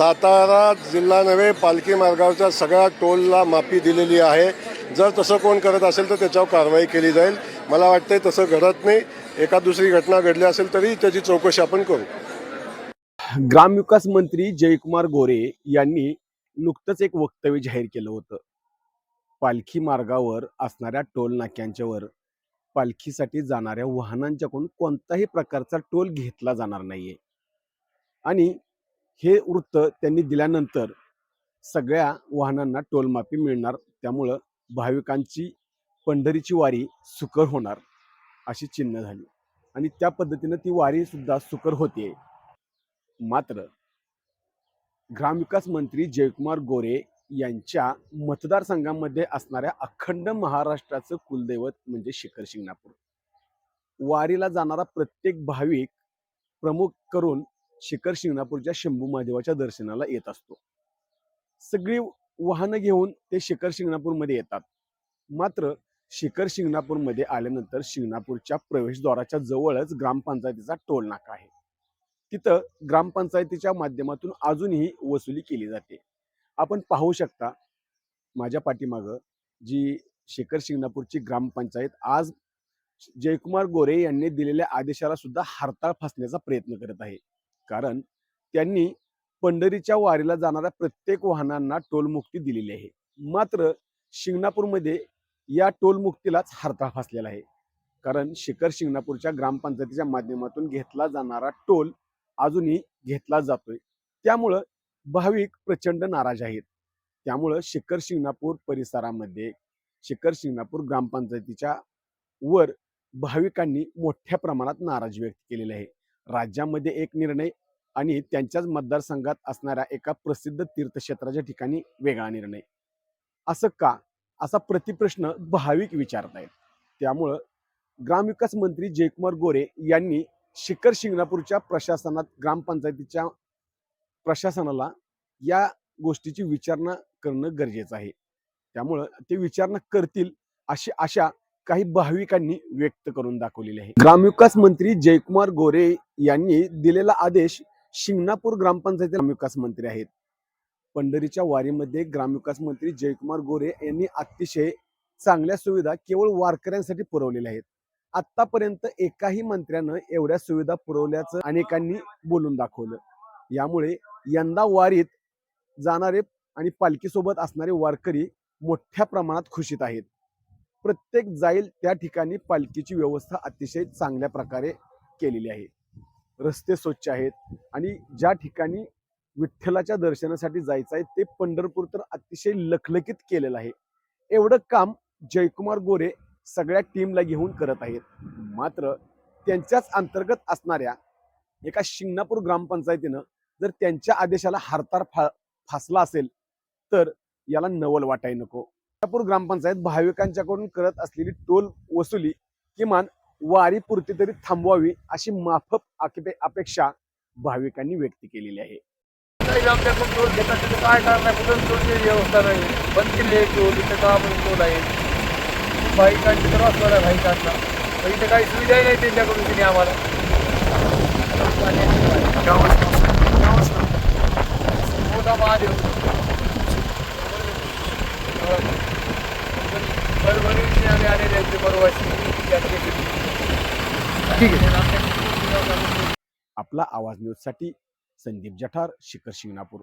सातारा जिल्हा नव्हे पालखी मार्गावरच्या सगळ्या टोलला माफी दिलेली आहे. जर तसं कोण करत असेल तर त्याच्यावर कारवाई केली जाईल. मला वाटतंय तसं घडत नाही. एका दुसरी घटना घडली असेल तरी त्याची चौकशी आपण करू. ग्रामविकास मंत्री जयकुमार गोरे यांनी नुकतंच एक वक्तव्य जाहीर केलं होतं. पालखी मार्गावर असणाऱ्या टोल नाक्यांच्यावर पालखीसाठी जाणाऱ्या वाहनांच्याकडून कोणताही प्रकारचा टोल घेतला जाणार नाहीये. आणि हे वृत्त त्यांनी दिल्यानंतर सगळ्या वाहनांना टोलमाफी मिळणार. त्यामुळं भाविकांची पंढरीची वारी सुकर होणार अशी चिन्ह झाली. आणि त्या पद्धतीनं ती वारी सुद्धा सुकर होते. मात्र ग्रामविकास मंत्री जयकुमार गोरे यांच्या मतदारसंघामध्ये असणाऱ्या अखंड महाराष्ट्राचं कुलदैवत म्हणजे शिखर शिंगणापूर. वारीला जाणारा प्रत्येक भाविक प्रमुख करून शिखर शिंगणापूरच्या शंभू महादेवाच्या दर्शनाला येत असतो. सगळी वाहनं घेऊन ते शिखर शिंगणापूरमध्ये येतात. मात्र शिखर शिंगणापूरमध्ये आल्यानंतर शिंगणापूरच्या प्रवेशद्वाराच्या जवळच ग्रामपंचायतीचा टोल नाका आहे. तिथं ग्रामपंचायतीच्या माध्यमातून अजूनही वसुली केली जाते. आपण पाहू शकता माझ्या पाठीमागं जी शेखर शिंगणापूरची ग्रामपंचायत आज जयकुमार गोरे यांनी दिलेल्या आदेशाला सुद्धा हरताळ फासण्याचा प्रयत्न करत आहे. कारण त्यांनी पंढरीच्या वारीला जाणाऱ्या प्रत्येक वाहनांना टोलमुक्ती दिलेली आहे. मात्र शिंगणापूरमध्ये या टोलमुक्तीलाच हरता फासलेला आहे. कारण शिखर शिंगणापूरच्या ग्रामपंचायतीच्या माध्यमातून घेतला जाणारा टोल अजूनही घेतला जातोय. त्यामुळं भाविक प्रचंड नाराज आहेत. त्यामुळं शिखर शिंगणापूर परिसरामध्ये शिखर शिंगणापूर ग्रामपंचायतीच्या वर भाविकांनी मोठ्या प्रमाणात नाराजी व्यक्त केलेली आहे. राज्यामध्ये एक निर्णय आणि त्यांच्याच मतदारसंघात असणाऱ्या एका प्रसिद्ध तीर्थक्षेत्राच्या ठिकाणी वेगळा निर्णय. असं का? असा प्रतिप्रश्न भाविक विचारत आहेत त्यामुळं ग्रामविकास मंत्री जयकुमार गोरे यांनी शिखर शिंगणापूरच्या प्रशासनात ग्रामपंचायतीच्या प्रशासनाला या गोष्टीची विचारणा करणं गरजेचं आहे. त्यामुळं ते विचारणा करतील अशी आशा काही भाविकांनी व्यक्त करून दाखवलेली आहे. ग्रामविकास मंत्री जयकुमार गोरे यांनी दिलेला आदेश शिंगणापूर ग्रामपंचायती ग्रामविकास मंत्री आहेत. पंढरीच्या वारीमध्ये ग्रामविकास मंत्री जयकुमार गोरे यांनी अतिशय चांगल्या सुविधा केवळ वारकऱ्यांसाठी पुरवलेल्या आहेत. आतापर्यंत एकाही मंत्र्यानं एवढ्या सुविधा पुरवल्याचं अनेकांनी बोलून दाखवलं. यामुळे यंदा वारीत जाणारे आणि पालखीसोबत असणारे वारकरी मोठ्या प्रमाणात खुशीत आहेत. प्रत्येक जाईल त्या ठिकाणी पालखीची व्यवस्था अतिशय चांगल्या प्रकारे केलेली आहे. रस्ते स्वच्छ आहेत आणि ज्या ठिकाणी विठ्ठलाच्या दर्शनासाठी जायचं आहे ते पंढरपूर तर अतिशय लखलखीत केलेलं आहे. एवढं काम जयकुमार गोरे सगळ्या टीमला घेऊन करत आहेत. मात्र त्यांच्याच अंतर्गत असणाऱ्या एका शिंगणापूर ग्रामपंचायतीनं जर त्यांच्या आदेशाला हरतार फा फासला असेल तर याला नवल वाटाय नको. शिंगणापूर ग्रामपंचायत भाविकांच्याकडून करत असलेली टोल वसुली किमान वारीपुरती तरी थांबवावी अशी माफक आके- अपेक्षा भाविकांनी व्यक्त केलेली आहे. काही आमच्याकडून टोल घेतात तिथं काय करणार? कुठं टोलची व्यवस्था नाही बंद केली आहे टोल इथं का म्हणून टोल आहे? पण इथं काही सुविधाही नाही त्यांच्याकडून तिने आम्हाला. मोठा महादेव. आम्ही आलेले आहेत ठीक आहे. आपला आवाज न्यूजसाठी संदीप जठार शिखर शिंगणापूर.